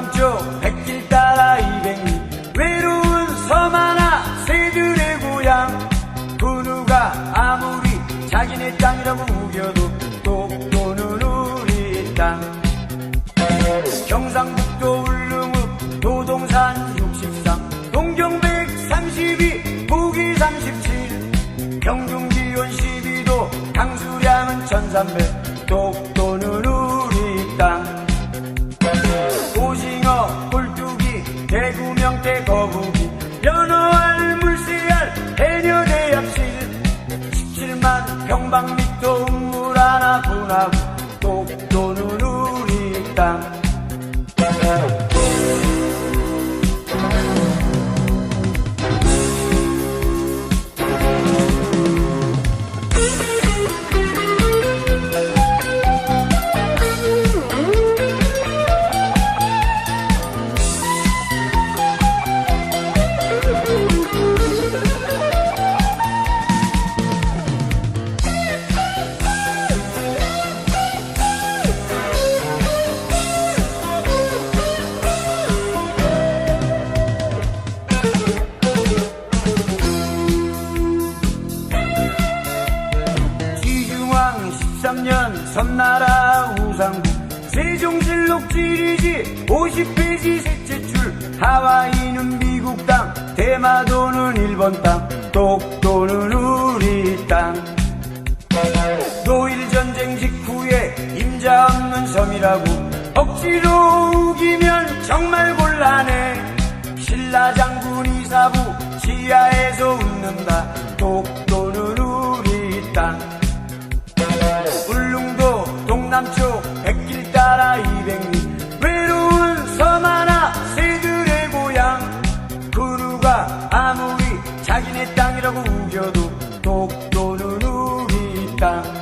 동남쪽 백길 따라 이백리. 외로운 섬 하나 새들의 고향. 그 누가 아무리 자기네 땅이라고 우겨도 독도는 우리 땅. 경상북도 울릉읍 도동산 63 동경 132 북위 37 경중 기온 12도 강수량은 1300 독도 17만 평방미터 우물 하나 분하고 독도는 우리 땅 지중왕 13년 섬나라 우상국 세종실록 지리지 50페이지 셋째 줄 하와이는 미국 땅. 대마도는 일본 땅. 독도는 우리 땅. 노일전쟁 직후에 임자 없는 섬이라고 억지로 우기면 정말 곤란해. 신라 장군 이 사부 지하에서 웃는다. 독 남초 백길 따라 이백리. 외로운 섬 하나 새들의 고향. 그 누가 아무리 자기네 땅이라고 우겨도 독도는 우리 땅.